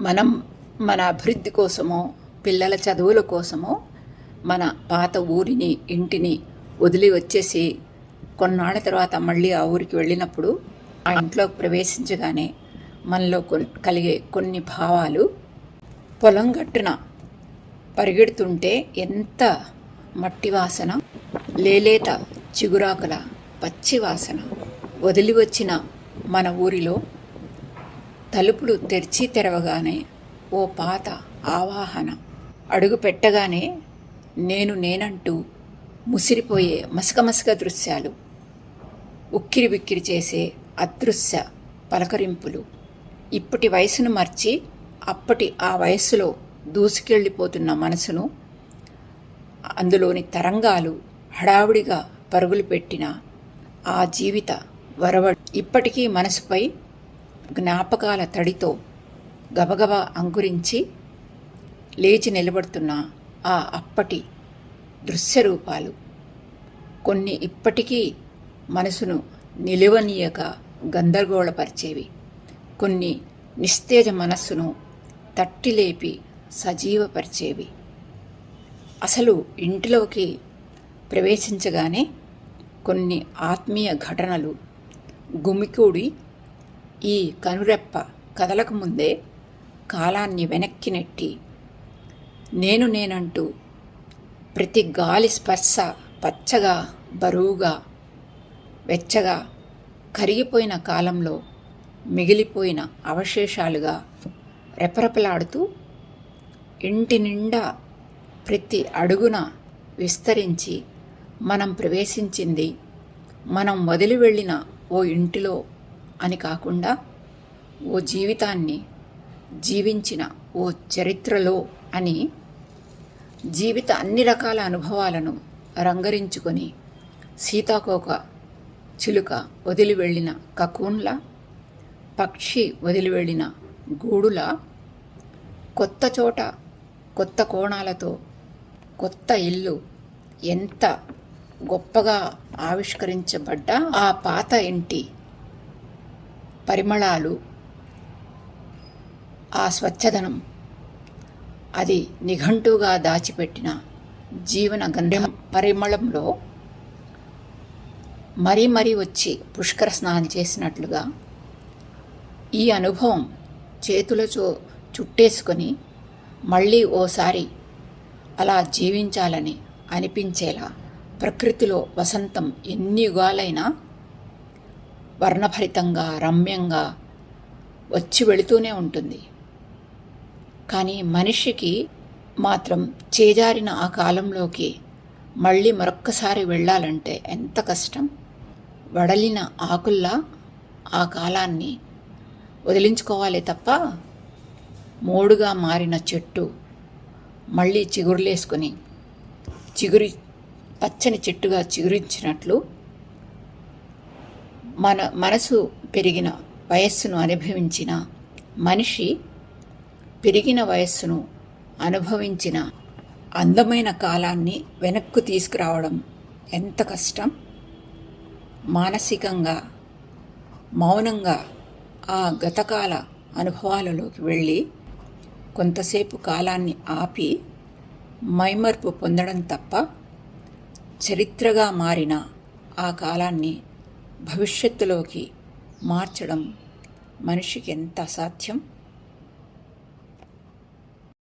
మనం మన అభివృద్ధి కోసమో పిల్లల చదువుల కోసమో మన పాత ఊరిని ఇంటిని వదిలి వచ్చేసి కొన్నాళ్ళ తర్వాత మళ్ళీ ఆ ఊరికి వెళ్ళినప్పుడు ఆ ఇంట్లోకి ప్రవేశించగానే మనలో కలిగే కొన్ని భావాలు పొలం గట్టున పరిగెడుతుంటే ఎంత మట్టి వాసన లేలేత చిగురాకుల పచ్చి వాసన వదిలి వచ్చిన మన ఊరిలో తలుపులు తెరిచి తెరవగానే ఓ పాత ఆవాహన. అడుగు పెట్టగానే నేను నేనంటూ ముసిరిపోయే మసకమసక దృశ్యాలు ఉక్కిరి బిక్కిరి చేసే అదృశ్య పలకరింపులు. ఇప్పటి వయసును మర్చి అప్పటి ఆ వయస్సులో దూసుకెళ్ళిపోతున్న మనసును అందులోని తరంగాలు హడావుడిగా పరుగులు పెట్టిన ఆ జీవిత వరవ ఇప్పటికీ మనసుపై జ్ఞాపకాల తడితో గబగబా అంకురించి లేచి నిలబడుతున్న ఆ అప్పటి దృశ్యరూపాలు. కొన్ని ఇప్పటికీ మనసును నిలువనీయక గందరగోళపరిచేవి. కొన్ని నిస్తేజ మనస్సును తట్టిలేపి సజీవపరిచేవి. అసలు ఇంటిలోకి ప్రవేశించగానే కొన్ని ఆత్మీయ ఘటనలు గుమికూడి ఈ కనురెప్ప కదలకు ముందే కాలాన్ని వెనక్కి నెట్టి నేను నేనంటూ ప్రతి గాలి స్పర్శ పచ్చగా బరువుగా వెచ్చగా కరిగిపోయిన కాలంలో మిగిలిపోయిన అవశేషాలుగా రెపరెపలాడుతూ ఇంటి నిండా ప్రతి అడుగున విస్తరించి మనం ప్రవేశించింది మనం వదిలి వెళ్ళిన ఓ ఇంటిలో అని కాకుండా ఓ జీవితాన్ని జీవించిన ఓ చరిత్రలో అని జీవిత అన్ని రకాల అనుభవాలను రంగరించుకొని సీతాకోక చిలుక వదిలి వెళ్ళిన కకూన్ల పక్షి వదిలి వెళ్ళిన గూడుల కొత్త చోట కొత్త కోణాలతో కొత్త ఇల్లు ఎంత గొప్పగా ఆవిష్కరించబడ్డ ఆ పాత ఇంటి పరిమళాలు ఆ స్వచ్ఛదనం అది నిఘంటుగా దాచిపెట్టిన జీవన గంధం పరిమళంలో మరీ మరీ వచ్చి పుష్కర స్నానం చేసినట్లుగా ఈ అనుభవం చేతులతో చుట్టేసుకొని మళ్ళీ ఓసారి అలా జీవించాలని అనిపించేలా ప్రకృతిలో వసంతం ఎన్ని యుగాలైనా వర్ణభరితంగా రమ్యంగా వచ్చి వెళుతూనే ఉంటుంది. కానీ మనిషికి మాత్రం చేజారిన ఆ కాలంలోకి మళ్ళీ మరొక్కసారి వెళ్ళాలంటే ఎంత కష్టం? వడలిన ఆకుల్లా ఆ కాలాన్ని వదిలించుకోవాలి తప్ప మోడుగా మారిన చెట్టు మళ్ళీ చిగురులేసుకుని చిగురి పచ్చని చెట్టుగా చిగురించినట్లు మన మనసు పెరిగిన వయస్సును అనుభవించిన మనిషి పెరిగిన వయస్సును అనుభవించిన అందమైన కాలాన్ని వెనక్కు తీసుకురావడం ఎంత కష్టం? మానసికంగా మౌనంగా ఆ గతకాల అనుభవాలలోకి వెళ్ళి కొంతసేపు కాలాన్ని ఆపి మైమర్పు పొందడం తప్ప చరిత్రగా మారిన ఆ కాలాన్ని భవిష్యత్తులోకి మార్చడం మనిషికి ఎంత అసాధ్యం?